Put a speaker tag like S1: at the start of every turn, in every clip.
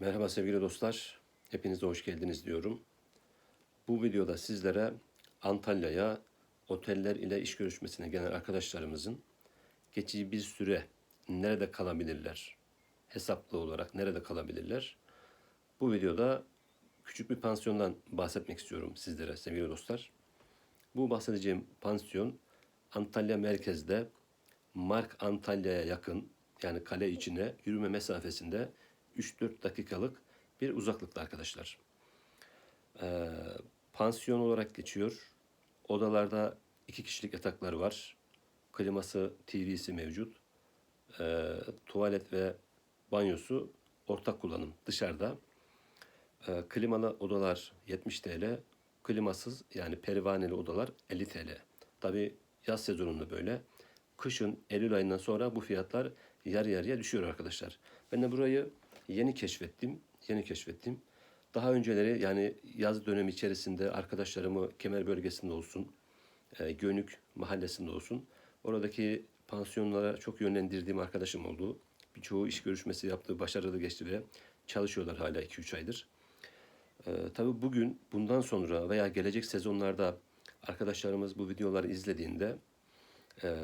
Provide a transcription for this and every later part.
S1: Merhaba sevgili dostlar. Hepinize hoş geldiniz diyorum. Bu videoda sizlere Antalya'ya oteller ile iş görüşmesine gelen arkadaşlarımızın geçici bir süre nerede kalabilirler? Hesaplı olarak nerede kalabilirler? Bu videoda küçük bir pansiyondan bahsetmek istiyorum sizlere sevgili dostlar. Bu bahsedeceğim pansiyon Antalya merkezde Mark Antalya'ya yakın yani kale içine yürüme mesafesinde 3-4 dakikalık bir uzaklıkta arkadaşlar. Ee, pansiyon olarak geçiyor. Odalarda iki kişilik yatakları var. Kliması, TV'si mevcut. Ee, tuvalet ve banyosu ortak kullanım dışarıda. Ee, klimalı odalar 70 TL, klimasız yani pervaneli odalar 50 TL. Tabi yaz sezonunda böyle. Kışın Eylül ayından sonra bu fiyatlar yarı yarıya düşüyor arkadaşlar. Ben de burayı yeni keşfettim. Yeni keşfettim. Daha önceleri yani yaz dönemi içerisinde arkadaşlarımı Kemer bölgesinde olsun, e, Gönük mahallesinde olsun. Oradaki pansiyonlara çok yönlendirdiğim arkadaşım oldu. Birçoğu iş görüşmesi yaptı, başarılı geçti ve çalışıyorlar hala 2-3 aydır. Ee, tabii bugün bundan sonra veya gelecek sezonlarda arkadaşlarımız bu videoları izlediğinde e,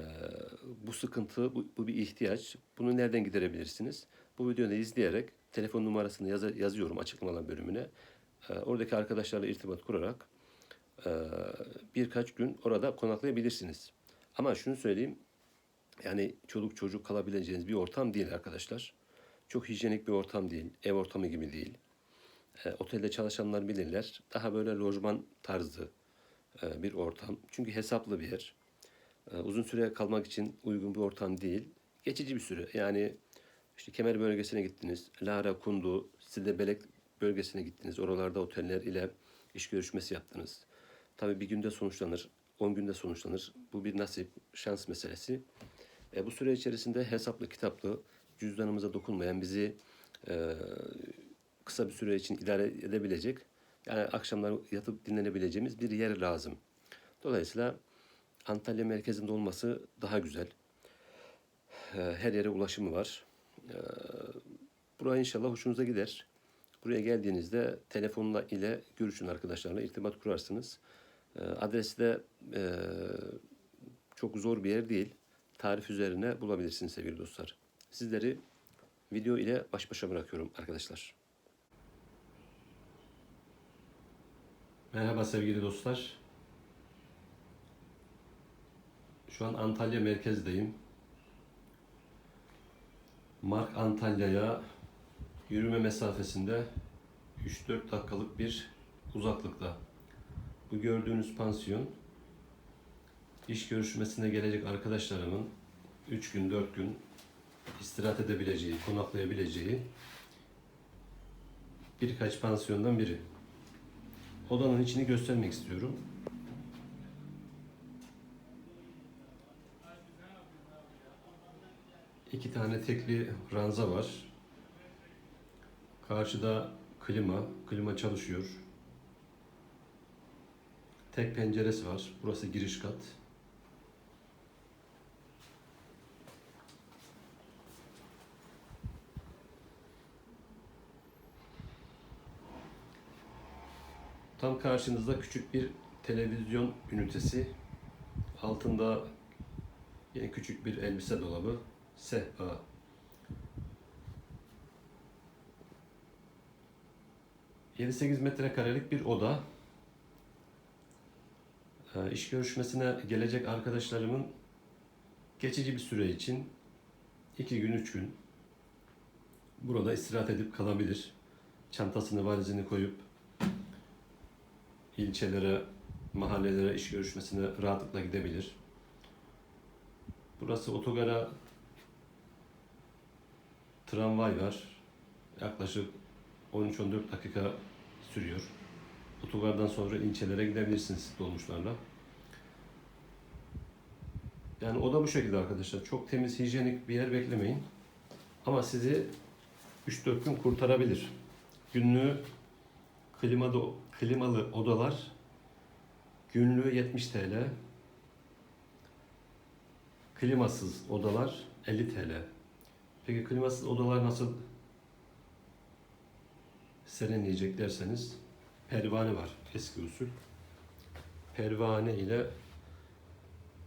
S1: bu sıkıntı, bu, bu bir ihtiyaç. Bunu nereden giderebilirsiniz? Bu videoyu izleyerek telefon numarasını yaz- yazıyorum açıklamalar bölümüne. Ee, oradaki arkadaşlarla irtibat kurarak e, birkaç gün orada konaklayabilirsiniz. Ama şunu söyleyeyim, yani çoluk çocuk kalabileceğiniz bir ortam değil arkadaşlar. Çok hijyenik bir ortam değil, ev ortamı gibi değil. E, otelde çalışanlar bilirler. Daha böyle lojman tarzı e, bir ortam. Çünkü hesaplı bir yer. E, uzun süre kalmak için uygun bir ortam değil. Geçici bir süre. Yani işte Kemer bölgesine gittiniz. Lara, Kundu, Side Belek bölgesine gittiniz. Oralarda oteller ile iş görüşmesi yaptınız. Tabii bir günde sonuçlanır. 10 günde sonuçlanır. Bu bir nasip, şans meselesi. E, bu süre içerisinde hesaplı, kitaplı, cüzdanımıza dokunmayan, bizi e, kısa bir süre için idare edebilecek, yani akşamlar yatıp dinlenebileceğimiz bir yer lazım. Dolayısıyla Antalya merkezinde olması daha güzel. E, Her yere ulaşımı var. E, Buraya inşallah hoşunuza gider. Buraya geldiğinizde telefonla ile görüşün arkadaşlarla irtibat kurarsınız. E, Adresi de e, çok zor bir yer değil. Tarif üzerine bulabilirsiniz sevgili dostlar. Sizleri video ile baş başa bırakıyorum arkadaşlar. Merhaba sevgili dostlar. Şu an Antalya merkezdeyim. Mark Antalya'ya yürüme mesafesinde 3-4 dakikalık bir uzaklıkta. Bu gördüğünüz pansiyon iş görüşmesine gelecek arkadaşlarımın 3 gün 4 gün istirahat edebileceği, konaklayabileceği birkaç pansiyondan biri. Odanın içini göstermek istiyorum. İki tane tekli ranza var. Karşıda klima, klima çalışıyor. Tek penceresi var. Burası giriş kat. Tam karşınızda küçük bir televizyon ünitesi. Altında yine küçük bir elbise dolabı. Sehpa. ...7-8 metrekarelik bir oda. Ee, İş görüşmesine gelecek arkadaşlarımın geçici bir süre için iki gün, üç gün burada istirahat edip kalabilir. Çantasını, valizini koyup ilçelere, mahallelere iş görüşmesine rahatlıkla gidebilir. Burası otogara tramvay var. Yaklaşık 13-14 dakika sürüyor. Otogardan sonra ilçelere gidebilirsiniz dolmuşlarla. Yani o da bu şekilde arkadaşlar. Çok temiz, hijyenik bir yer beklemeyin. Ama sizi 3-4 gün kurtarabilir. Günlüğü klimalı, klimalı odalar günlüğü 70 TL. Klimasız odalar 50 TL. Peki klimasız odalar nasıl serinleyecek derseniz pervane var eski usul. Pervane ile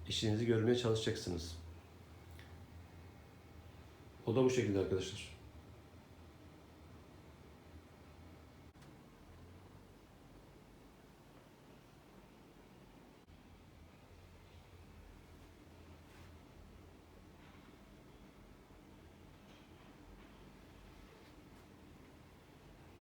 S1: işinizi görmeye çalışacaksınız. O da bu şekilde arkadaşlar.